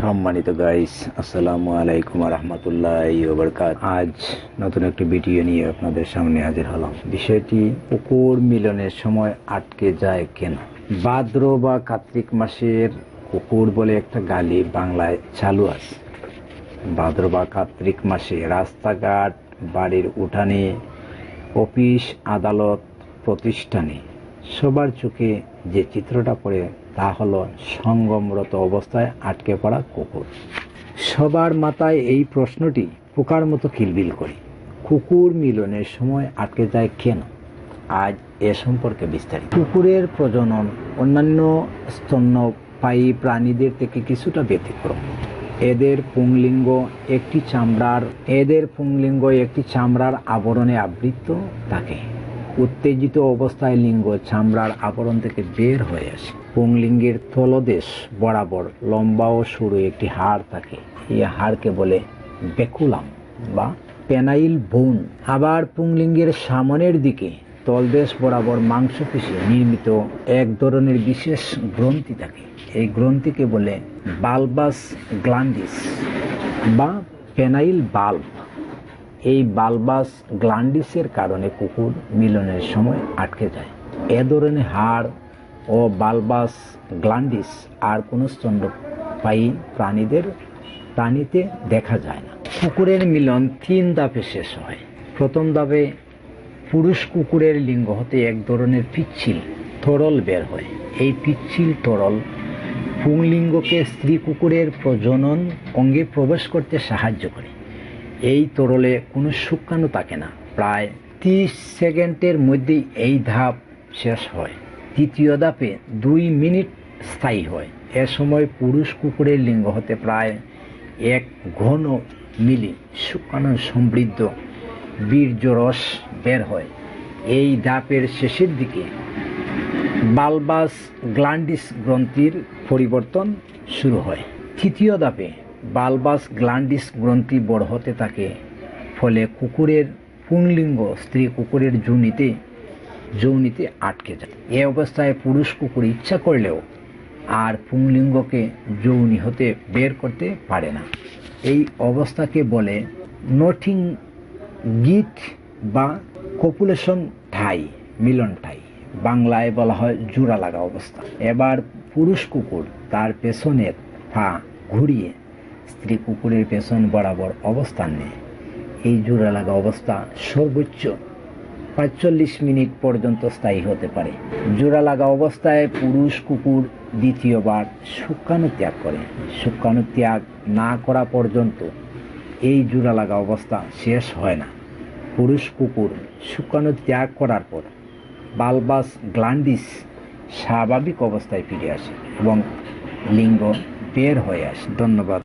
সম্মানিত গাইস আসসালামু আলাইকুম রহমতুল্লাহ বরকাত। আজ নতুন একটি ভিডিও নিয়ে আপনাদের সামনে হাজির হলাম। বিষয়টি, কুকুর মিলনের সময় আটকে যায় কেন? ভাদ্র বা কার্তিক মাসের কুকুর বলে একটা গালি বাংলায় চালু আছে। ভাদ্র বা কার্তিক মাসে রাস্তাঘাট, বাড়ির উঠানে, অফিস, আদালত, প্রতিষ্ঠানে সবার চোখে যে চিত্রটা পড়ে, তা হলো সঙ্গমরত অবস্থায় আটকে পড়া কুকুর। সবার মাথায় এই প্রশ্নটি, পোকার মতো কিলবিল করে। কুকুর মিলনের সময় আটকে যায় কেন? আজ এ সম্পর্কে বিস্তারিত। কুকুরের প্রজনন অন্যান্য স্তন্যপায়ী প্রাণীদের থেকে কিছুটা ব্যতিক্রম। এদের পুংলিঙ্গ একটি চামড়ার, এদের পুংলিঙ্গ একটি চামড়ার আবরণে আবৃত থাকে। উত্তেজিত অবস্থায় লিঙ্গ চামড়ার আবরণ থেকে বের হয়ে আসে। পুংলিঙ্গের তলদেশ বরাবর লম্বা ও সরু একটি হাড় থাকে। এই হাড়কে বলে বেকুলাম বা পেনাইল বোন। আবার পুংলিঙ্গের সামনের দিকে তলদেশ বরাবর মাংসপেশি নির্মিত এক ধরনের বিশেষ গ্রন্থি থাকে। এই গ্রন্থিকে বলে বালবাস গ্লান্ডিস বা পেনাইল বাল্ব। এই বালবাস গ্লান্ডিসের কারণে কুকুর মিলনের সময় আটকে যায়। এ ধরনের হাড় ও বালবাস গ্লান্ডিস আর কোনো স্তন্যপায়ী প্রাণীদের প্রাণীতে দেখা যায় না। কুকুরের মিলন তিন ধাপে শেষ হয়। প্রথম ধাপে পুরুষ কুকুরের লিঙ্গ হতে এক ধরনের পিচ্ছিল তরল বের হয়। এই পিচ্ছিল তরল পুংলিঙ্গকে স্ত্রী কুকুরের প্রজনন অঙ্গে প্রবেশ করতে সাহায্য করে। এই তরলে কোনো শুকানো থাকে না। প্রায় তিরিশ সেকেন্ডের মধ্যেই এই ধাপ শেষ হয়। তৃতীয় ধাপে দুই মিনিট স্থায়ী হয়। এ সময় পুরুষ কুকুরের লিঙ্গ হতে প্রায় এক ঘন মিলি শুকানো সমৃদ্ধ বীর্যরস বের হয়। এই ধাপের শেষের দিকে বালবাস গ্ল্যান্ডিস গ্রন্থির পরিবর্তন শুরু হয়। তৃতীয় ধাপে বালবাস গ্ল্যান্ডিস গ্রন্থি বড় হতে থাকে, ফলে কুকুরের পুংলিঙ্গ স্ত্রী কুকুরের যৌনিতে যৌনিতে আটকে যায়। এ অবস্থায় পুরুষ কুকুর ইচ্ছা করলেও আর পুংলিঙ্গকে যৌনি হতে বের করতে পারে না। এই অবস্থাকে বলে নটিং গিট বা কপুলেশন ঠাই, মিলন ঠাই। বাংলায় বলা হয় জোড়া লাগা অবস্থা। এবার পুরুষ কুকুর তার পেছনের পা ঘুরিয়ে স্ত্রী কুকুরের পেছন বরাবর অবস্থান নেয়। এই জোড়া লাগা অবস্থা সর্বোচ্চ পাঁচচল্লিশ মিনিট পর্যন্ত স্থায়ী হতে পারে। জোড়া লাগা অবস্থায় পুরুষ কুকুর দ্বিতীয়বার শুক্রাণু ত্যাগ করে। শুক্রাণু ত্যাগ না করা পর্যন্ত এই জোড়া লাগা অবস্থা শেষ হয় না। পুরুষ কুকুর শুক্রাণু ত্যাগ করার পর বালবাস গ্ল্যান্ডিস স্বাভাবিক অবস্থায় ফিরে আসে এবং লিঙ্গ বের হয়ে আসে। ধন্যবাদ।